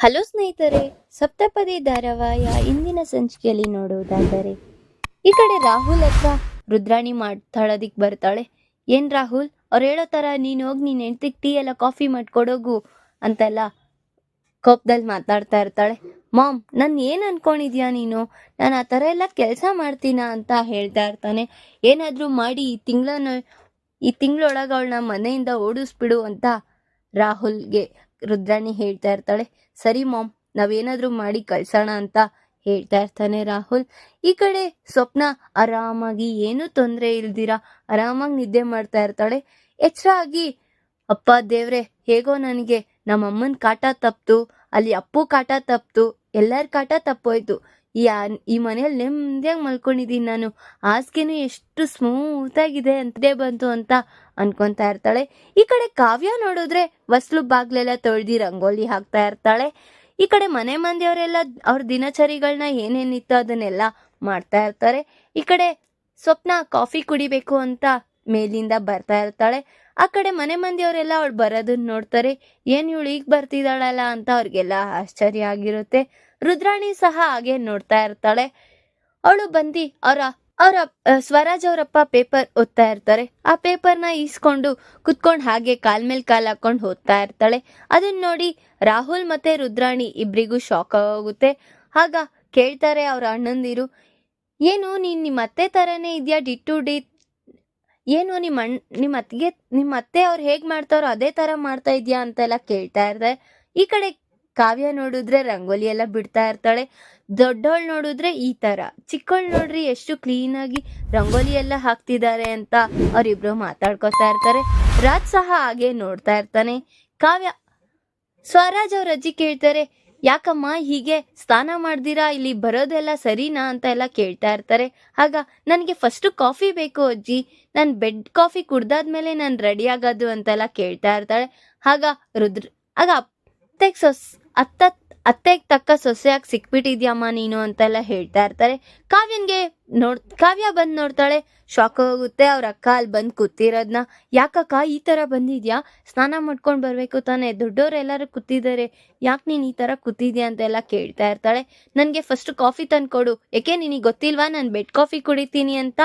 Hello ಸ್ನೇಹಿತರೆ, ಸಪ್ತಪದಿ ಧಾರಾವಾಹಿಯ ಇಂದಿನ ಸಂಚಿಕೆಯಲ್ಲಿ ನೋಡುವುದಾದರೆ, ಈ ಕಡೆ ರಾಹುಲ್ ಹತ್ರ ರುದ್ರಾಣಿ ಮಾತಾಡೋದಿಕ್ ಬರ್ತಾಳೆ. ಏನ್ ರಾಹುಲ್, ಅವ್ರು ಹೇಳೋ ಥರ ನೀನು ಹೋಗಿ, ನೀನು ಹೆಂಡ್ತಿಗೆ ಟೀ ಎಲ್ಲ ಕಾಫಿ ಮಾಡ್ಕೊಡೋಗು ಅಂತೆಲ್ಲ ಕೋಪದಲ್ಲಿ ಮಾತಾಡ್ತಾ ಇರ್ತಾಳೆ. ಮಾಮ್, ನಾನು ಏನು ಅನ್ಕೊಂಡಿದ್ಯಾ ನೀನು? ನಾನು ಆ ಥರ ಎಲ್ಲ ಕೆಲಸ ಮಾಡ್ತೀನ ಅಂತ ಹೇಳ್ತಾ ಇರ್ತಾನೆ. ಏನಾದರೂ ಮಾಡಿ ಈ ತಿಂಗಳನ್ನ ಈ ತಿಂಗಳೊಳಗೆ ಅವಳನ್ನ ಮನೆಯಿಂದ ಓಡಿಸ್ಬಿಡು ಅಂತ ರಾಹುಲ್ಗೆ ರುದ್ರಾಣಿ ಹೇಳ್ತಾ ಇರ್ತಾಳೆ, ಸರಿ ಮಾಮ್, ನಾವೇನಾದ್ರೂ ಮಾಡಿ ಕಳ್ಸೋಣ ಅಂತ ಹೇಳ್ತಾ ಇರ್ತಾನೆ ರಾಹುಲ್. ಈ ಕಡೆ ಸ್ವಪ್ನ ಆರಾಮಾಗಿ ಏನೂ ತೊಂದರೆ ಇಲ್ದಿರ? ಆರಾಮಾಗಿ ನಿದ್ದೆ ಮಾಡ್ತಾ ಇರ್ತಾಳೆ. ಎಚ್ಚರ ಆಗಿ, ಅಪ್ಪ ದೇವ್ರೆ, ಹೇಗೋ ನನಗೆ, ನಮ್ಮಮ್ಮನ ಕಾಟ ತಪ್ತು, ಅಲ್ಲಿ ಅಪ್ಪು ಕಾಟ ತಪ್ತು, ಎಲ್ಲರ ಕಾಟ ತಪ್ಪೋಯ್ತು. ಈ ಈ ಮನೇಲಿ ನೆಮ್ಮದಿಯಾಗಿ ಮಲ್ಕೊಂಡಿದ್ದೀನಿ ನಾನು. ಹಾಸಿಗೆನೂ ಎಷ್ಟು ಸ್ಮೂತ್ ಆಗಿದೆ ಅಂತೇ ಬಂತು ಅಂತ ಅನ್ಕೊಂತಾ ಇರ್ತಾಳೆ. ಈ ಕಡೆ ಕಾವ್ಯ ನೋಡಿದ್ರೆ ವಸ್ಲು ಬಾಗ್ಲೆಲ್ಲ ತೊಳ್ದಿ ರಂಗೋಲಿ ಹಾಕ್ತಾ ಇರ್ತಾಳೆ. ಈ ಕಡೆ ಮನೆ ಮಂದಿಯವರೆಲ್ಲ ಅವ್ರ ದಿನಚರಿಗಳನ್ನ ಏನೇನಿತ್ತು ಅದನ್ನೆಲ್ಲ ಮಾಡ್ತಾ ಇರ್ತಾರೆ. ಈ ಕಡೆ ಸ್ವಪ್ನ ಕಾಫಿ ಕುಡಿಬೇಕು ಅಂತ ಮೇಲಿಂದ ಬರ್ತಾ ಇರ್ತಾಳೆ. ಆ ಕಡೆ ಮನೆ ಮಂದಿಯವರೆಲ್ಲ ಅವಳು ಬರೋದನ್ನ ನೋಡ್ತಾರೆ. ಏನ್ ಇವಳು ಈಗ ಬರ್ತಿದ್ದಾಳಲ್ಲ ಅಂತ ಅವ್ರಿಗೆಲ್ಲ ಆಶ್ಚರ್ಯ ಆಗಿರುತ್ತೆ. ರುದ್ರಾಣಿ ಸಹ ಹಾಗೆ ನೋಡ್ತಾ ಇರ್ತಾಳೆ. ಅವಳು ಬಂದು ಅವರ ಅವರ ಸ್ವರಾಜ್ ಅವರಪ್ಪ ಪೇಪರ್ ಓದ್ತಾ ಇರ್ತಾರೆ. ಆ ಪೇಪರ್ನ ಈಸ್ಕೊಂಡು ಕುತ್ಕೊಂಡು ಹಾಗೆ ಕಾಲ್ ಮೇಲೆ ಕಾಲ್ ಹಾಕೊಂಡು ಓದ್ತಾ ಇರ್ತಾಳೆ. ಅದನ್ನ ನೋಡಿ ರಾಹುಲ್ ಮತ್ತೆ ರುದ್ರಾಣಿ ಇಬ್ರಿಗೂ ಶಾಕ್ ಆಗೋಗುತ್ತೆ. ಆಗ ಕೇಳ್ತಾರೆ ಅವ್ರ ಅಣ್ಣಂದಿರು, ಏನು, ನೀನು ನಿಮ್ಮ ಅತ್ತೆ ತರನೇ ಇದೆಯಾ ಡಿ ಟು ಡಿ? ಏನು ನಿಮ್ಮ ಅಣ್ಣ ನಿಮ್ಮ ಅತ್ತಿಗೆ ನಿಮ್ಮ ಅತ್ತೆ ಅವ್ರು ಹೇಗೆ ಮಾಡ್ತಾರೋ ಅದೇ ತರ ಮಾಡ್ತಾ ಇದೆಯಾ? ಅಂತೆಲ್ಲ ಕೇಳ್ತಾ ಇರ್ತಾರೆ. ಈ ಕಡೆ ಕಾವ್ಯ ನೋಡಿದ್ರೆ ರಂಗೋಲಿ ಎಲ್ಲ ಬಿಡ್ತಾ ಇರ್ತಾಳೆ. ದೊಡ್ಡವಳು ನೋಡಿದ್ರೆ ಈ ತರ. ಚಿಕ್ಕವಳು ನೋಡ್ರಿ ಎಷ್ಟು ಕ್ಲೀನ್ ಆಗಿ ರಂಗೋಲಿ ಎಲ್ಲ ಹಾಕ್ತಿದ್ದಾರೆ ಅಂತ ಅವರಿಬ್ರು ಮಾತಾಡ್ಕೊತಾ ಇರ್ತಾರೆ. ರಾಜ್ ಸಹ ಹಾಗೆ ನೋಡ್ತಾ ಇರ್ತಾನೆ. ಕಾವ್ಯ, ಸ್ವರಾಜ್ ಅವ್ರ ಅಜ್ಜಿ ಕೇಳ್ತಾರೆ, ಯಾಕಮ್ಮ ಹೀಗೆ ಸ್ನಾನ ಮಾಡ್ದಿರಾ? ಇಲ್ಲಿ ಬರೋದೆಲ್ಲ ಸರಿನಾ? ಅಂತ ಎಲ್ಲ ಕೇಳ್ತಾ ಇರ್ತಾರೆ. ಆಗ, ನನಗೆ ಫಸ್ಟ್ ಕಾಫಿ ಬೇಕು ಅಜ್ಜಿ. ನಾನು ಬೆಡ್ ಕಾಫಿ ಕುಡ್ದಾದ್ಮೇಲೆ ನಾನು ರೆಡಿ ಆಗೋದು ಅಂತೆಲ್ಲ ಕೇಳ್ತಾ ಇರ್ತಾಳೆ. ಆಗ ರುದ್ರ, ಆಗ ಅತ್ತೆಗೆ ಸೊಸ್ ಅತ್ತ ಅತ್ತೆಗೆ ತಕ್ಕ ಸೊಸೆಯಾಗಿ ಸಿಕ್ಬಿಟ್ಟಿದ್ಯಮ್ಮ ನೀನು ಅಂತೆಲ್ಲ ಹೇಳ್ತಾ ಇರ್ತಾರೆ. ಕಾವ್ಯನ್ಗೆ ನೋಡ್, ಕಾವ್ಯ ಬಂದು ನೋಡ್ತಾಳೆ ಶಾಕ್ ಹೋಗುತ್ತೆ ಅವ್ರ ಅಕ್ಕ ಅಲ್ಲಿ ಬಂದು ಕೂತಿರೋದನ್ನ ಯಾಕಕ್ಕ ಈ ಥರ ಬಂದಿದ್ಯಾ? ಸ್ನಾನ ಮಾಡ್ಕೊಂಡು ಬರಬೇಕು ತಾನೇ ದೊಡ್ಡವರೆಲ್ಲರೂ ಕೂತಿದ್ದಾರೆ. ಯಾಕೆ ನೀನು ಈ ಥರ ಕೂತಿದ್ಯಾ ಅಂತೆಲ್ಲ ಕೇಳ್ತಾ ಇರ್ತಾಳೆ. ನನಗೆ ಫಸ್ಟ್ ಕಾಫಿ ತಂದು ಕೊಡು. ಯಾಕೆ ನಿನಗೆ ಗೊತ್ತಿಲ್ವಾ? ನಾನು ಬೆಡ್ ಕಾಫಿ ಕುಡಿತೀನಿ ಅಂತ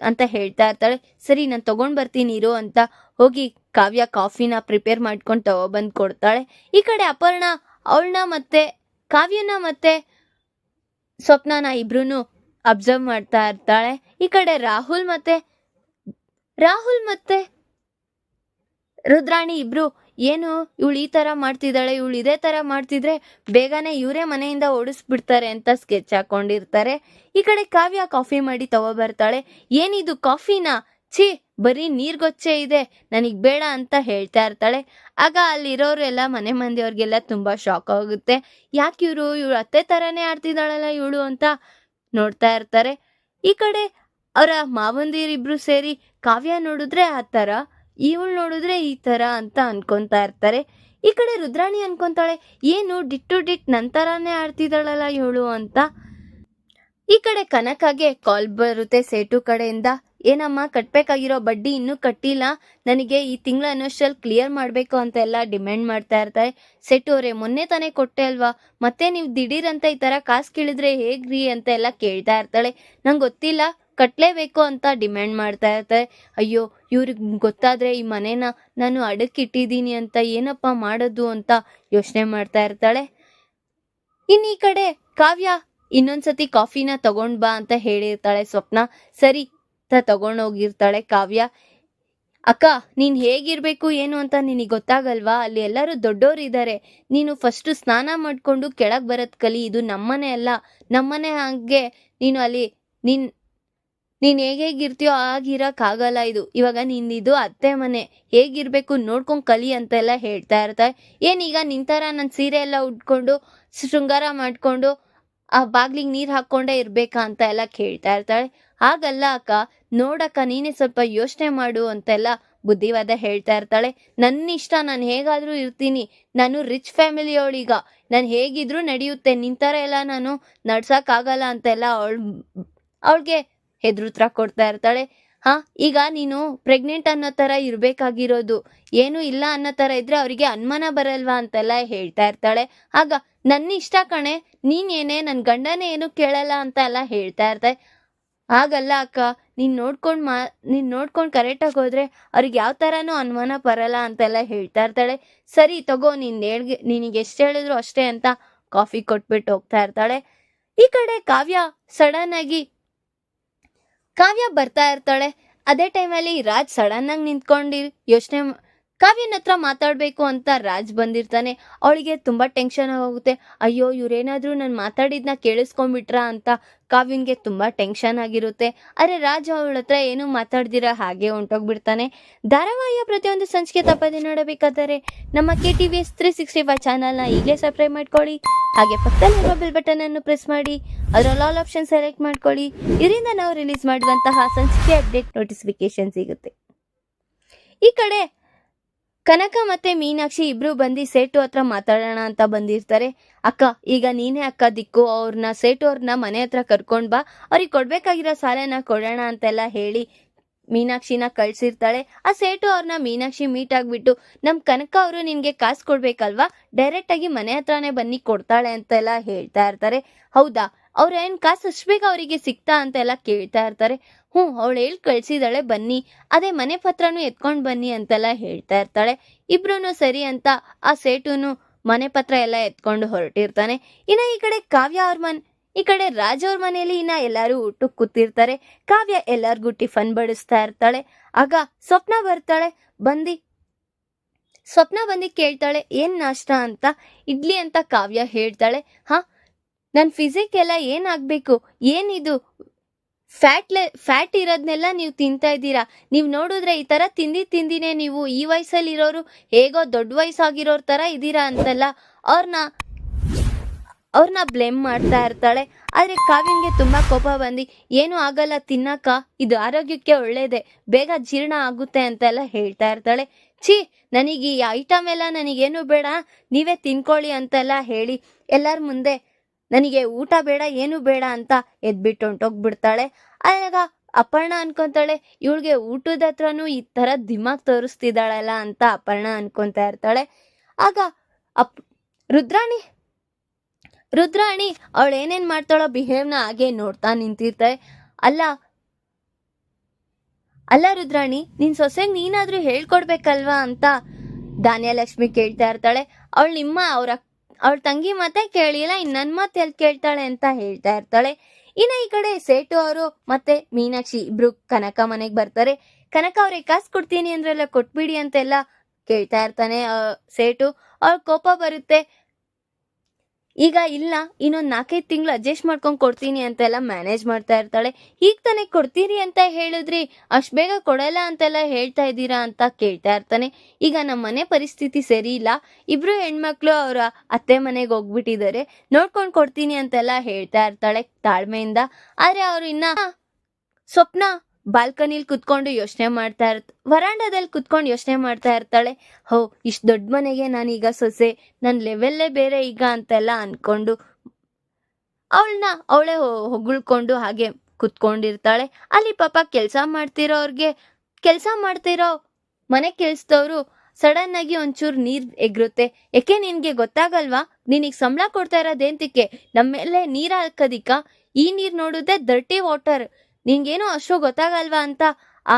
ಅಂತ ಹೇಳ್ತಾ ಇರ್ತಾಳೆ. ಸರಿ, ನಾನು ತಗೊಂಡು ಬರ್ತೀನಿ, ಇರೋ ಅಂತ. ಹೋಗಿ ಕಾವ್ಯ ಕಾಫಿನ ಪ್ರಿಪೇರ್ ಮಾಡ್ಕೊಂಡು ತಗೊಬಂದು ಕೊಡ್ತಾಳೆ. ಈ ಕಡೆ ಅಪರ್ಣ ಅವಳನ್ನ ಮತ್ತೆ, ಕಾವ್ಯನ ಮತ್ತೆ ಸ್ವಪ್ನನ ಇಬ್ರು ಅಬ್ಸರ್ವ್ ಮಾಡ್ತಾ ಇರ್ತಾಳೆ. ಈ ಕಡೆ ರಾಹುಲ್ ಮತ್ತೆ ರಾಹುಲ್ ಮತ್ತೆ ರುದ್ರಾಣಿ ಇಬ್ರು ಏನು ಇವಳು ಈ ತರ ಮಾಡ್ತಿದ್ದಾಳೆ, ಇವಳು ಇದೇ ತರ ಮಾಡ್ತಿದ್ರೆ ಬೇಗನೆ ಇವರೇ ಮನೆಯಿಂದ ಓಡಿಸ್ಬಿಡ್ತಾರೆ ಅಂತ ಸ್ಕೆಚ್ ಹಾಕೊಂಡಿರ್ತಾರೆ. ಈ ಕಡೆ ಕಾವ್ಯ ಕಾಫಿ ಮಾಡಿ ತಗೋಬರ್ತಾಳೆ. ಏನಿದು ಕಾಫಿನಾ ಛೀ, ಬರೀ ನೀರ್ಗೊಚ್ಚೆ ಇದೆ, ನನಗ್ ಬೇಡ ಅಂತ ಹೇಳ್ತಾ ಇರ್ತಾಳೆ. ಆಗ ಅಲ್ಲಿರೋರೆಲ್ಲ ಮನೆ ಮಂದಿಯವ್ರಿಗೆಲ್ಲ ತುಂಬಾ ಶಾಕ್ ಆಗುತ್ತೆ. ಯಾಕೆ ಇವರು, ಇವ್ರು ಅತ್ತೆ ತರನೇ ಆಡ್ತಿದ್ದಾಳಲ್ಲ ಇವಳು ಅಂತ ನೋಡ್ತಾ ಇರ್ತಾರೆ. ಈ ಕಡೆ ಅವರ ಮಾವಂದಿರಿಬ್ರು ಸೇರಿ ಕಾವ್ಯ ನೋಡಿದ್ರೆ ಆ ಥರ ಇವಳು ನೋಡಿದ್ರೆ ಈ ಥರ ಅಂತ ಅನ್ಕೊಂತಾ ಇರ್ತಾರೆ. ಈ ಕಡೆ ರುದ್ರಾಣಿ ಅನ್ಕೊಂತಾಳೆ, ಏನು ಡಿಟ್ಟು ಡಿಟ್ ನಂತರನೇ ಆಡ್ತಿದ್ದಾಳಲ್ಲ ಇವಳು ಅಂತ. ಈ ಕಡೆ ಕನಕಾಗೆ ಕಾಲ್ ಬರುತ್ತೆ ಸೇಟು ಕಡೆಯಿಂದ. ಏನಮ್ಮ ಕಟ್ಟಬೇಕಾಗಿರೋ ಬಡ್ಡಿ ಇನ್ನೂ ಕಟ್ಟಿಲ್ಲ. ನನಗೆ ಈ ತಿಂಗಳ ಅನ್ನೋಷ್ಟಲ್ಲಿ ಕ್ಲಿಯರ್ ಮಾಡಬೇಕು ಅಂತ ಎಲ್ಲ ಡಿಮ್ಯಾಂಡ್ ಮಾಡ್ತಾ ಇರ್ತಾರೆ ಸೆಟ್ ಅವರೇ, ಮೊನ್ನೆ ತಾನೇ ಕೊಟ್ಟೆ ಅಲ್ವಾ? ಮತ್ತೆ ನೀವು ದಿಢೀರಂತ ಈ ಥರ ಕಾಸು ಕೇಳಿದ್ರೆ ಹೇಗ್ರಿ ಅಂತ ಎಲ್ಲ ಕೇಳ್ತಾ ಇರ್ತಾಳೆ. ನಂಗೆ ಗೊತ್ತಿಲ್ಲ ಕಟ್ಟಲೇಬೇಕು ಅಂತ ಡಿಮ್ಯಾಂಡ್ ಮಾಡ್ತಾ ಇರ್ತಾರೆ ಅಯ್ಯೋ, ಇವ್ರಿಗೆ ಗೊತ್ತಾದ್ರೆ ಈ ಮನೇನ ನಾನು ಅಡಕ್ಕಿಟ್ಟಿದ್ದೀನಿ ಅಂತ ಏನಪ್ಪ ಮಾಡೋದು ಅಂತ ಯೋಚನೆ ಮಾಡ್ತಾ ಇರ್ತಾಳೆ. ಇನ್ನು ಈ ಕಡೆ ಕಾವ್ಯ ಇನ್ನೊಂದ್ಸತಿ ಕಾಫಿನ ತಗೊಂಡ್ ಬಾ ಅಂತ ಹೇಳಿರ್ತಾಳೆ ಸ್ವಪ್ನ. ಸರಿ ತಗೊಂಡೋಗಿರ್ತಾಳೆ ಕಾವ್ಯ. ಅಕ್ಕ, ನೀನ್ ಹೇಗಿರ್ಬೇಕು, ಏನು ಅಂತ ನಿನಗೆ ಗೊತ್ತಾಗಲ್ವಾ? ಅಲ್ಲಿ ಎಲ್ಲರೂ ದೊಡ್ಡೋರು ಇದ್ದಾರೆ ನೀನು ಫಸ್ಟ್ ಸ್ನಾನ ಮಾಡ್ಕೊಂಡು ಕೆಳಗ್ ಬರತ್ ಕಲಿ. ಇದು ನಮ್ಮನೆ ಅಲ್ಲ. ನಮ್ಮನೆ ಹಾಗೆ. ನೀನು ಅಲ್ಲಿ, ನಿನ್, ನೀನ್ ಹೇಗ್ ಹೇಗಿರ್ತೀಯೋ ಆಗಿರಕ್ ಆಗಲ್ಲ ಇದು. ಇವಾಗ ನಿಂದಿದು ಅತ್ತೆ ಮನೆ. ಹೇಗಿರ್ಬೇಕು ನೋಡ್ಕೊಂಡ್ ಕಲಿ ಅಂತೆಲ್ಲ ಹೇಳ್ತಾ ಇರ್ತಾರೆ ಏನೀಗ ನಿಂತರ ನನ್ ಸೀರೆ ಎಲ್ಲ ಉಟ್ಕೊಂಡು ಶೃಂಗಾರ ಮಾಡ್ಕೊಂಡು ಆ ಬಾಗ್ಲಿಗೆ ನೀರ್ ಹಾಕೊಂಡೇ ಇರ್ಬೇಕಾ ಅಂತ ಎಲ್ಲ ಕೇಳ್ತಾ ಇರ್ತಾಳೆ. ಹಾಗಲ್ಲ ಅಕ್ಕ, ನೋಡಕ್ಕ ನೀನೇ ಸ್ವಲ್ಪ ಯೋಚನೆ ಮಾಡು ಅಂತೆಲ್ಲ ಬುದ್ಧಿವಾದ ಹೇಳ್ತಾ ಇರ್ತಾಳೆ. ನನ್ನ ಇಷ್ಟ ನಾನು ಹೇಗಾದರೂ ಇರ್ತೀನಿ. ನಾನು ರಿಚ್ ಫ್ಯಾಮಿಲಿಯವಳೀಗ ನಾನು ಹೇಗಿದ್ರೂ ನಡೆಯುತ್ತೆ. ನಿಂತರ ಎಲ್ಲ ನಾನು ನಡ್ಸೋಕ್ಕಾಗಲ್ಲ ಅಂತೆಲ್ಲ ಅವಳು ಅವಳಿಗೆ ಹೆದರುತ್ರ ಕೊಡ್ತಾ ಇರ್ತಾಳೆ. ಹಾ, ಈಗ ನೀನು ಪ್ರೆಗ್ನೆಂಟ್ ಅನ್ನೋ ಥರ ಇರಬೇಕಾಗಿರೋದು. ಏನೂ ಇಲ್ಲ ಅನ್ನೋ ಥರ ಇದ್ರೆ ಅವರಿಗೆ ಅನುಮಾನ ಬರಲ್ವಾ ಅಂತೆಲ್ಲ ಹೇಳ್ತಾ ಇರ್ತಾಳೆ. ಆಗ ನನ್ನ ಇಷ್ಟ ಕಣೆ ನೀನೇನೆ ನನ್ನ ಗಂಡನೇ ಏನು ಕೇಳಲ್ಲ ಅಂತ ಎಲ್ಲ ಹೇಳ್ತಾ ಇರ್ತಾರೆ ಹಾಗಲ್ಲ ಅಕ್ಕ, ನೀನು ನೋಡ್ಕೊಂಡು ಮಾ, ನೀನು ನೋಡ್ಕೊಂಡು ಕರೆಕ್ಟಾಗಿ ಹೋದರೆ ಅವ್ರಿಗೆ ಯಾವ ಥರನೂ ಅನುಮಾನ ಬರಲ್ಲ ಅಂತೆಲ್ಲ ಹೇಳ್ತಾ ಇರ್ತಾಳೆ. ಸರಿ ತಗೋ, ನೀನ್ ಹೇಳ್ಗೆ, ನಿನಗೆ ಎಷ್ಟು ಹೇಳಿದ್ರು ಅಷ್ಟೇ ಅಂತ ಕಾಫಿ ಕೊಟ್ಬಿಟ್ಟು ಹೋಗ್ತಾ ಇರ್ತಾಳೆ. ಈ ಕಡೆ ಕಾವ್ಯ ಸಡನ್ ಆಗಿ, ಕಾವ್ಯ ಬರ್ತಾ ಇರ್ತಾಳೆ. ಅದೇ ಟೈಮಲ್ಲಿ ರಾಜ್ ಸಡನ್ ಆಗಿ ನಿಂತ್ಕೊಂಡು ಯೋಚನೆ ಕಾವ್ಯನ ಹತ್ರ ಮಾತಾಡಬೇಕು ಅಂತ ರಾಜ್ ಬಂದಿರ್ತಾನೆ. ಅವಳಿಗೆ ತುಂಬಾ ಟೆನ್ಷನ್ ಆಗೋಗುತ್ತೆ. ಅಯ್ಯೋ, ಇವರೇನಾದರೂ ನಾನು ಮಾತಾಡಿದ್ನ ಕೇಳಿಸ್ಕೊಂಡ್ಬಿಟ್ರಾ ಅಂತ ಕಾವ್ಯನ್ಗೆ ತುಂಬಾ ಟೆನ್ಷನ್ ಆಗಿರುತ್ತೆ. ಅರೆ ರಾಜ್ ಅವಳ ಹತ್ರ ಏನು ಮಾತಾಡ್ದಿರ ಹಾಗೆ ಹೊಂಟೋಗ್ಬಿಡ್ತಾನೆ. ಧಾರಾವಾಹಿಯ ಪ್ರತಿಯೊಂದು ಸಂಚಿಕೆ ತಪ್ಪದೆ ನೋಡಬೇಕಾದರೆ ನಮ್ಮ K T V S three sixty five ಚಾನಲ್ನ ಈಗಲೇ ಸಬ್ಸ್ಕ್ರೈಬ್ ಮಾಡ್ಕೊಳ್ಳಿ. ಹಾಗೆ ಪಕ್ಕದಲ್ಲಿರುವ ಬೆಲ್ ಬಟನ್ ಅನ್ನು ಪ್ರೆಸ್ ಮಾಡಿ. ಅದರಲ್ಲಿ ಆಲ್ ಆಪ್ಷನ್ ಸೆಲೆಕ್ಟ್ ಮಾಡ್ಕೊಳ್ಳಿ. ಇದರಿಂದ ನಾವು ರಿಲೀಸ್ ಮಾಡುವಂತಹ ಸಂಚಿಕೆ ಅಪ್ಡೇಟ್ ನೋಟಿಫಿಕೇಶನ್ ಸಿಗುತ್ತೆ. ಈ ಕಡೆ ಕನಕ ಮತ್ತೆ ಮೀನಾಕ್ಷಿ ಇಬ್ರು ಬಂದು ಸೇಟು ಹತ್ರ ಮಾತಾಡೋಣ ಅಂತ ಬಂದಿರ್ತಾರೆ. ಅಕ್ಕ, ಈಗ ನೀನೇ ಅಕ್ಕ ದಿಕ್ಕು ಅವ್ರನ್ನ ಸೇಟು ಅವ್ರನ್ನ ಮನೆ ಹತ್ರ ಕರ್ಕೊಂಡ್ ಬಾ. ಅವ್ರಿಗೆ ಕೊಡ್ಬೇಕಾಗಿರೋ ಸಾಲನ ಕೊಡೋಣ ಅಂತೆಲ್ಲ ಹೇಳಿ ಮೀನಾಕ್ಷಿನ ಕಳ್ಸಿರ್ತಾಳೆ. ಆ ಸೇಟು ಅವ್ರನ್ನ ಮೀನಾಕ್ಷಿ ಮೀಟ್ ಆಗ್ಬಿಟ್ಟು, ನಮ್ ಕನಕ ಅವರು ನಿನ್ಗೆ ಕಾಸು ಕೊಡ್ಬೇಕಲ್ವಾ? ಡೈರೆಕ್ಟ್ ಆಗಿ ಮನೆ ಹತ್ರನೇ ಬನ್ನಿ, ಕೊಡ್ತಾಳೆ ಅಂತೆಲ್ಲ ಹೇಳ್ತಾ ಇರ್ತಾರೆ. ಹೌದಾ? ಅವ್ರ ಏನು ಕಾಸು ಅಷ್ಟು ಬೇಗ ಅವರಿಗೆ ಸಿಗ್ತಾ ಅಂತೆಲ್ಲ ಕೇಳ್ತಾ ಇರ್ತಾರೆ. ಹ್ಞೂ, ಅವಳು ಹೇಳಿ ಕಳ್ಸಿದಾಳೆ, ಬನ್ನಿ. ಅದೇ ಮನೆ ಪತ್ರನೂ ಎತ್ಕೊಂಡ್ ಬನ್ನಿ ಅಂತೆಲ್ಲ ಹೇಳ್ತಾ ಇರ್ತಾಳೆ. ಇಬ್ರು ಸರಿ ಅಂತ ಆ ಸೇಟುನು ಮನೆ ಪತ್ರ ಎಲ್ಲ ಎತ್ಕೊಂಡು ಹೊರಟಿರ್ತಾನೆ. ಇನ್ನ ಈ ಕಡೆ ಕಾವ್ಯ ಅವ್ರ ಮನ್, ಈ ಕಡೆ ರಾಜ ಅವ್ರ ಮನೆಯಲ್ಲಿ ಇನ್ನ ಎಲ್ಲರೂ ಊಟಕ್ಕೆ ಕೂತಿರ್ತಾರೆ. ಕಾವ್ಯ ಎಲ್ಲಾರ್ಗು ಟಿಫನ್ ಬಡಿಸ್ತಾ ಇರ್ತಾಳೆ. ಆಗ ಸ್ವಪ್ನ ಬರ್ತಾಳೆ. ಬಂದಿ. ಸ್ವಪ್ನ ಬಂದು ಕೇಳ್ತಾಳೆ, ಏನ್ ನಾಷ್ಟ ಅಂತ? ಇಡ್ಲಿ ಅಂತ ಕಾವ್ಯ ಹೇಳ್ತಾಳೆ. ಹಾ ನನ್ ಫಿಸಿಕ್ ಎಲ್ಲ ಏನಾಗಬೇಕು? ಏನಿದು? ಫ್ಯಾಟ್ ಲೆ ಫ್ಯಾಟ್ ಇರೋದನ್ನೆಲ್ಲ ನೀವು ತಿಂತಾ ಇದ್ದೀರಾ? ನೀವು ನೋಡಿದ್ರೆ ಈ ಥರ ತಿಂದಿ ತಿಂದಿನೇ ನೀವು ಈ ವಯಸ್ಸಲ್ಲಿ ಇರೋರು ಹೇಗೋ ದೊಡ್ಡ ವಯಸ್ಸಾಗಿರೋರ್ ಥರ ಇದ್ದೀರಾ ಅಂತೆಲ್ಲ ಅವ್ರನ್ನ ಅವ್ರನ್ನ ಬ್ಲೇಮ್ ಮಾಡ್ತಾ ಇರ್ತಾಳೆ. ಆದರೆ ಕಾವ್ಯಂಗೆ ತುಂಬ ಕೋಪ ಬಂದು, ಏನೂ ಆಗಲ್ಲ ತಿನ್ನಕ್ಕ, ಇದು ಆರೋಗ್ಯಕ್ಕೆ ಒಳ್ಳೇದೆ, ಬೇಗ ಜೀರ್ಣ ಆಗುತ್ತೆ ಅಂತೆಲ್ಲ ಹೇಳ್ತಾ ಇರ್ತಾಳೆ. ಛೀ, ನನಗೆ ಈ ಐಟಮ್ ಎಲ್ಲ ನನಗೇನು ಬೇಡ, ನೀವೇ ತಿನ್ಕೊಳ್ಳಿ ಅಂತೆಲ್ಲ ಹೇಳಿ ಎಲ್ಲರ ಮುಂದೆ ನನಗೆ ಊಟ ಬೇಡ, ಏನು ಬೇಡ ಅಂತ ಎದ್ಬಿಟ್ಟು ಹೊಂಟೋಗ್ಬಿಡ್ತಾಳೆ ಆಗ ಅಪರ್ಣ ಅನ್ಕೊಂತಾಳೆ, ಇವಳಿಗೆ ಊಟದ ಹತ್ರನೂ ಈ ತರ ದಿಮಾಗ್ ತೋರಿಸ್ತಿದ್ದಾಳಲ್ಲ ಅಂತ ಅಪರ್ಣ ಅನ್ಕೊಂತಾ ಇರ್ತಾಳೆ. ಆಗ ಅಪ್, ರುದ್ರಾಣಿ ರುದ್ರಾಣಿ ಅವಳು ಏನೇನ್ ಮಾಡ್ತಾಳೋ ಬಿಹೇವ್ನ ಹಾಗೆ ನೋಡ್ತಾ ನಿಂತಿರ್ತಾಳೆ. ಅಲ್ಲ ಅಲ್ಲ ರುದ್ರಾಣಿ, ನಿನ್ ಸೊಸೆಗೆ ನೀನಾದ್ರೂ ಹೇಳ್ಕೊಡ್ಬೇಕಲ್ವಾ? ಅಂತ ಧಾನ್ಯಲಕ್ಷ್ಮಿ ಕೇಳ್ತಾ ಇರ್ತಾಳೆ. ಅವಳು ನಿಮ್ಮ ಅವ್ರ ಅವಳ ತಂಗಿ ಮತ್ತೆ ಕೇಳಿಲ್ಲ ಇನ್ನು ನನ್ನ ಮತ್ತೆ ಎಲ್ಲಿ ಕೇಳ್ತಾಳೆ ಅಂತ ಹೇಳ್ತಾ ಇರ್ತಾಳೆ. ಇನ್ನ ಈ ಕಡೆ ಸೇಟು ಅವರು ಮತ್ತೆ ಮೀನಾಕ್ಷಿ ಇಬ್ರು ಕನಕ ಮನೆಗೆ ಬರ್ತಾರೆ. ಕನಕ ಅವ್ರಿಗೆ ಕಾಸು ಕೊಡ್ತೀನಿ ಅಂದ್ರೆಲ್ಲ ಕೊಟ್ಬಿಡಿ ಅಂತೆಲ್ಲ ಕೇಳ್ತಾ ಇರ್ತಾನೆ ಸೇಟು. ಅವ್ರ ಕೋಪ ಬರುತ್ತೆ. ಈಗ ಇಲ್ಲ ಇನ್ನೊಂದ್ ನಾಲ್ಕೈದು ತಿಂಗಳು ಅಡ್ಜಸ್ಟ್ ಮಾಡ್ಕೊಂಡು ಕೊಡ್ತೀನಿ ಅಂತೆಲ್ಲ ಮ್ಯಾನೇಜ್ ಮಾಡ್ತಾ ಇರ್ತಾಳೆ. ಈಗ ತಾನೇ ಕೊಡ್ತೀರಿ ಅಂತ ಹೇಳಿದ್ರಿ. ಅಷ್ಟು ಬೇಗ ಕೊಡಲ್ಲ ಅಂತೆಲ್ಲ ಹೇಳ್ತಾ ಇದ್ದೀರಾ ಅಂತ ಕೇಳ್ತಾ ಇರ್ತಾನೆ. ಈಗ ನಮ್ಮ ಮನೆ ಪರಿಸ್ಥಿತಿ ಸರಿ ಇಲ್ಲ. ಇಬ್ರು ಹೆಣ್ಮಕ್ಳು ಅವರ ಅತ್ತೆ ಮನೆಗೆ ಹೋಗ್ಬಿಟ್ಟಿದ್ದಾರೆ. ನೋಡ್ಕೊಂಡು ಕೊಡ್ತೀನಿ ಅಂತೆಲ್ಲ ಹೇಳ್ತಾ ಇರ್ತಾಳೆ ತಾಳ್ಮೆಯಿಂದ. ಆದ್ರೆ ಅವ್ರು ಇನ್ನ ಸ್ವಪ್ನ ಬಾಲ್ಕನಿಲ್ ಕುತ್ಕೊಂಡು ಯೋಚನೆ ಮಾಡ್ತಾ ಇರ್ತ ವರಾಂಡದಲ್ಲಿ ಕುತ್ಕೊಂಡು ಯೋಚನೆ ಮಾಡ್ತಾ ಇರ್ತಾಳೆ. ಹೋ, ಇಷ್ಟು ದೊಡ್ಡ ಮನೆಗೆ ನಾನೀಗ ಸೊಸೆ ನನ್ನ ಲೆವೆಲ್ಲೇ ಬೇರೆ ಈಗ ಅಂತೆಲ್ಲ ಅನ್ಕೊಂಡು ಅವಳನ್ನ ಅವಳೇ ಹೊಗಳ್ಕೊಂಡು ಹಾಗೆ ಕುತ್ಕೊಂಡಿರ್ತಾಳೆ. ಅಲ್ಲಿ ಪಾಪ ಕೆಲಸ ಮಾಡ್ತಿರೋರ್ಗೆ ಕೆಲಸ ಮಾಡ್ತಿರೋ ಮನೆ ಕೆಲ್ಸದವ್ರು ಸಡನ್ ಆಗಿ ಒಂಚೂರು ನೀರ್ ಎಗ್ರುತ್ತೆ. ಯಾಕೆ ನಿನ್ಗೆ ಗೊತ್ತಾಗಲ್ವಾ? ನಿನಗೆ ಸಂಬಳ ಕೊಡ್ತಾ ಇರೋದೇಂತಕ್ಕೆ ನಮ್ಮ ಮೇಲೆ ನೀರ್ ಹಾಕೋದಿಕ್ಕ? ಈ ನೀರ್ ನೋಡೋದೇ ದರ್ಟಿ ವಾಟರ್ ನಿನ್ಗೇನು ಅಷ್ಟು ಗೊತ್ತಾಗಲ್ವಾ ಅಂತ ಆ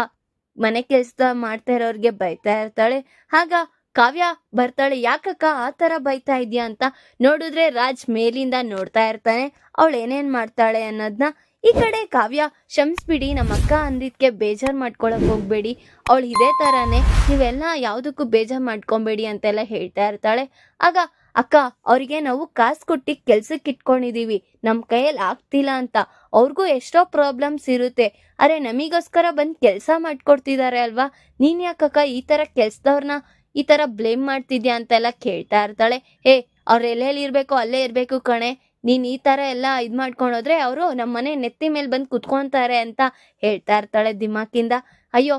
ಮನೆ ಕೆಲಸ ಮಾಡ್ತಾ ಇರೋರಿಗೆ ಬೈತಾ ಇರ್ತಾಳೆ. ಆಗ ಕಾವ್ಯ ಬರ್ತಾಳೆ, ಯಾಕಕ್ಕ ಆ ಥರ ಬೈತಾ ಇದೆಯಾ ಅಂತ ನೋಡಿದ್ರೆ ರಾಜ್ ಮೇಲಿಂದ ನೋಡ್ತಾ ಇರ್ತಾನೆ. ಅವಳು ಏನೇನ್ ಮಾಡ್ತಾಳೆ ಅನ್ನೋದನ್ನ ಈ ಕಡೆ ಕಾವ್ಯ, ಕ್ಷಮಿಸ್ಬಿಡಿ ನಮ್ಮ ಅಕ್ಕ ಅಂದಿದ್ಕೆ ಬೇಜಾರ್ ಮಾಡ್ಕೊಳಕ್ ಹೋಗ್ಬೇಡಿ. ಅವಳು ಇದೇ ತರಾನೇ ನೀವೆಲ್ಲ ಯಾವುದಕ್ಕೂ ಬೇಜಾರ್ ಮಾಡ್ಕೊಬೇಡಿ ಅಂತೆಲ್ಲ ಹೇಳ್ತಾ ಇರ್ತಾಳೆ. ಆಗ ಅಕ್ಕ, ಅವ್ರಿಗೆ ನಾವು ಕಾಸು ಕೊಟ್ಟು ಕೆಲ್ಸಕ್ಕೆ ಇಟ್ಕೊಂಡಿದೀವಿ. ನಮ್ಮ ಕೈಯಲ್ಲಿ ಆಗ್ತಿಲ್ಲ ಅಂತ. ಅವ್ರಿಗೂ ಎಷ್ಟೋ ಪ್ರಾಬ್ಲಮ್ಸ್ ಇರುತ್ತೆ. ಅರೆ, ನಮಗೋಸ್ಕರ ಬಂದು ಕೆಲಸ ಮಾಡ್ಕೊಡ್ತಿದ್ದಾರೆ ಅಲ್ವಾ? ನೀನು ಯಾಕಕ್ಕ ಈ ಥರ ಕೆಲಸದವ್ರನ್ನ ಈ ಥರ ಬ್ಲೇಮ್ ಮಾಡ್ತಿದ್ಯಾ ಅಂತೆಲ್ಲ ಕೇಳ್ತಾ ಇರ್ತಾಳೆ. ಹೇ, ಅವ್ರು ಎಲ್ಲೆಲ್ಲಿ ಇರಬೇಕು, ಅಲ್ಲೇ ಇರಬೇಕು ಕಣೆ. ನೀನು ಈ ಥರ ಎಲ್ಲ ಇದು ಮಾಡ್ಕೊಂಡೋದ್ರೆ ಅವರು ನಮ್ಮ ಮನೆ ನೆತ್ತಿ ಮೇಲೆ ಬಂದು ಕುತ್ಕೊತಾರೆ ಅಂತ ಹೇಳ್ತಾ ಇರ್ತಾಳೆ ದಿಮಾಕಿಂದ. ಅಯ್ಯೋ.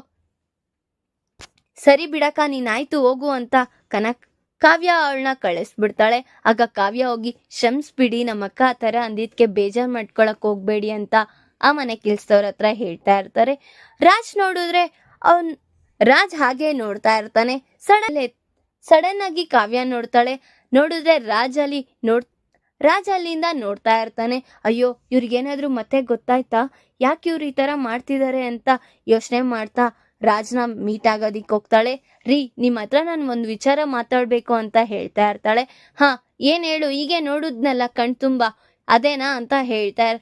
ಸರಿ ಬಿಡಕ್ಕ ನೀನಾಯ್ತು ಹೋಗು ಅಂತ ಕನಕ್ ಕಾವ್ಯ ಅವಳನ್ನ ಕಳಿಸ್ಬಿಡ್ತಾಳೆ. ಆಗ ಕಾವ್ಯ ಹೋಗಿ ಶಮ್ಸ್ ನಮ್ಮ ಅಕ್ಕ ಆ ಥರ ಅಂದಿದ್ಕೆ ಬೇಜಾರ್ ಮಾಡ್ಕೊಳಕ್ ಹೋಗ್ಬೇಡಿ ಅಂತ ಆ ಮನೆ ಕೆಲ್ಸದವ್ರ ಹತ್ರ ಹೇಳ್ತಾ ಇರ್ತಾರೆ. ರಾಜ್ ನೋಡಿದ್ರೆ ಅವನ್, ರಾಜ್ ಹಾಗೆ ನೋಡ್ತಾ ಇರ್ತಾನೆ. ಸಡನ್ ಸಡನ್ ಆಗಿ ಕಾವ್ಯ ನೋಡ್ತಾಳೆ. ನೋಡಿದ್ರೆ ರಾಜ್ ಅಲ್ಲಿ ನೋಡ್, ರಾಜ್ ಅಲ್ಲಿಂದ ನೋಡ್ತಾ ಇರ್ತಾನೆ. ಅಯ್ಯೋ, ಇವ್ರಿಗೇನಾದ್ರೂ ಮತ್ತೆ ಗೊತ್ತಾಯ್ತಾ? ಯಾಕೆ ಇವ್ರು ಈ ತರ ಮಾಡ್ತಿದ್ದಾರೆ ಅಂತ ಯೋಚನೆ ಮಾಡ್ತಾ ರಾಜ್ನ ಮೀಟ್ ಆಗೋದಿಕ್ಕೆ ಹೋಗ್ತಾಳೆ. ರೀ ನಿಮ್ಮ ಹತ್ರ ನಾನು ಒಂದು ವಿಚಾರ ಮಾತಾಡಬೇಕು ಅಂತ ಹೇಳ್ತಾ ಇರ್ತಾಳೆ. ಹಾ, ಏನು ಹೇಳು? ಹೀಗೆ ನೋಡುದ್ನಲ್ಲ ಕಣ್ ತುಂಬ ಅದೇನಾ ಅಂತ ಹೇಳ್ತಾ ಇರ್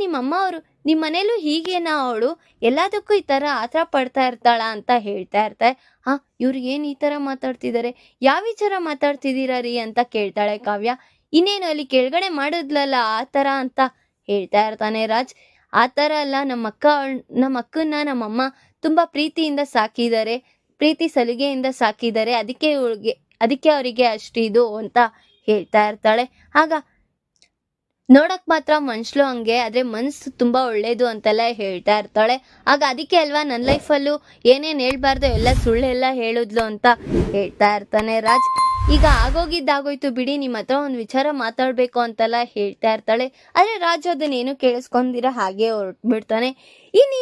ನಿಮ್ಮ ಅಮ್ಮ ಅವರು? ನಿಮ್ಮ ಮನೇಲೂ ಹೀಗೇನಾ ಅವಳು? ಎಲ್ಲದಕ್ಕೂ ಈ ಥರ ಆತರ ಪಡ್ತಾ ಇರ್ತಾಳ ಅಂತ ಹೇಳ್ತಾ ಇರ್ತಾರೆ ಹಾ, ಇವ್ರು ಏನು ಈ ಥರ ಮಾತಾಡ್ತಿದ್ದಾರೆ ಯಾವ ವಿಚಾರ ಮಾತಾಡ್ತಿದ್ದೀರಾ ರೀ ಅಂತ ಕೇಳ್ತಾಳೆ ಕಾವ್ಯ. ಇನ್ನೇನು ಅಲ್ಲಿ ಕೆಳಗಡೆ ಮಾಡಿದ್ಲಲ್ಲ ಆ ಥರ ಅಂತ ಹೇಳ್ತಾ ಇರ್ತಾನೆ ರಾಜ್. ಆ ಥರ ಅಲ್ಲ ನಮ್ಮ ಅಕ್ಕ, ನಮ್ಮ ಅಕ್ಕನ್ನ ನಮ್ಮಮ್ಮ ತುಂಬಾ ಪ್ರೀತಿಯಿಂದ ಸಾಕಿದ್ದಾರೆ. ಪ್ರೀತಿ ಸಲಿಗೆಯಿಂದ ಸಾಕಿದ್ದಾರೆ. ಅದಕ್ಕೆ ಇವಳಿಗೆ, ಅದಕ್ಕೆ ಅವರಿಗೆ ಅಷ್ಟು ಇದು ಅಂತ ಹೇಳ್ತಾ ಇರ್ತಾಳೆ. ಆಗ ನೋಡಕ್ ಮಾತ್ರ ಮನುಷ್ಯಲು ಹಂಗೆ, ಆದ್ರೆ ಮನಸ್ಸು ತುಂಬ ಒಳ್ಳೇದು ಅಂತೆಲ್ಲ ಹೇಳ್ತಾ ಇರ್ತಾಳೆ. ಆಗ ಅದಕ್ಕೆ ಅಲ್ವಾ ನನ್ನ ಲೈಫಲ್ಲೂ ಏನೇನು ಹೇಳ್ಬಾರ್ದು, ಎಲ್ಲ ಸುಳ್ಳೆಲ್ಲ ಹೇಳಿದ್ಲು ಅಂತ ಹೇಳ್ತಾ ಇರ್ತಾನೆ ರಾಜ್. ಈಗ ಆಗೋಗಿದ್ದಾಗೋಯ್ತು ಬಿಡಿ, ನಿಮ್ಮ ಹತ್ರ ಒಂದು ವಿಚಾರ ಮಾತಾಡ್ಬೇಕು ಅಂತೆಲ್ಲ ಹೇಳ್ತಾ ಇರ್ತಾಳೆ. ಆದ್ರೆ ರಾಜು ಅದನ್ನೇನು ಕೇಳಿಸ್ಕೊಂಡಿರ ಹಾಗೆ ಹೊರಟ್ಬಿಡ್ತಾನೆ. ಇನ್ನೀ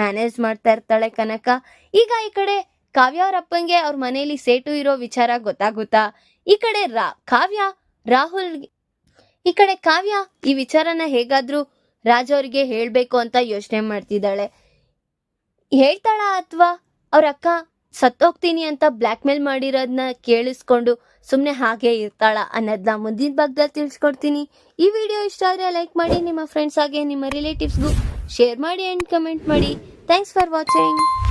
ಮ್ಯಾನೇಜ್ ಮಾಡ್ತಾ ಇರ್ತಾಳೆ ಕನಕ. ಈಗ ಈ ಕಡೆ ಕಾವ್ಯ ಅವ್ರ ಅಪ್ಪಂಗೆ ಅವ್ರ ಮನೆಯಲ್ಲಿ ಸೇಟು ಇರೋ ವಿಚಾರ ಗೊತ್ತಾಗುತ್ತಾ? ಈ ಕಡೆ ರಾ, ಕಾವ್ಯ ರಾಹುಲ್ ಈ ಕಡೆ ಕಾವ್ಯ ಈ ವಿಚಾರನ ಹೇಗಾದ್ರೂ ರಾಜ ಅವ್ರಿಗೆ ಹೇಳ್ಬೇಕು ಅಂತ ಯೋಚನೆ ಮಾಡ್ತಿದ್ದಾಳೆ. ಹೇಳ್ತಾಳ ಅಥವಾ ಅವ್ರ ಅಕ್ಕ? ಸತ್ತೋಗ್ತೀನಿ ಅಂತ ಬ್ಲ್ಯಾಕ್ ಮೇಲ್ ಮಾಡಿರೋದನ್ನ ಕೇಳಿಸ್ಕೊಂಡು ಸುಮ್ಮನೆ ಹಾಗೆ ಇರ್ತಾಳ ಅನ್ನೋದನ್ನ ಮುಂದಿನ ಭಾಗದಲ್ಲಿ ತಿಳಿಸ್ಕೊಡ್ತೀನಿ. ಈ ವಿಡಿಯೋ ಇಷ್ಟ ಆದರೆ ಲೈಕ್ ಮಾಡಿ, ನಿಮ್ಮ ಫ್ರೆಂಡ್ಸ್ ಹಾಗೆ ನಿಮ್ಮ ರಿಲೇಟಿವ್ಸ್ಗೂ ಶೇರ್ ಮಾಡಿ ಆ್ಯಂಡ್ ಕಮೆಂಟ್ ಮಾಡಿ. Thanks for watching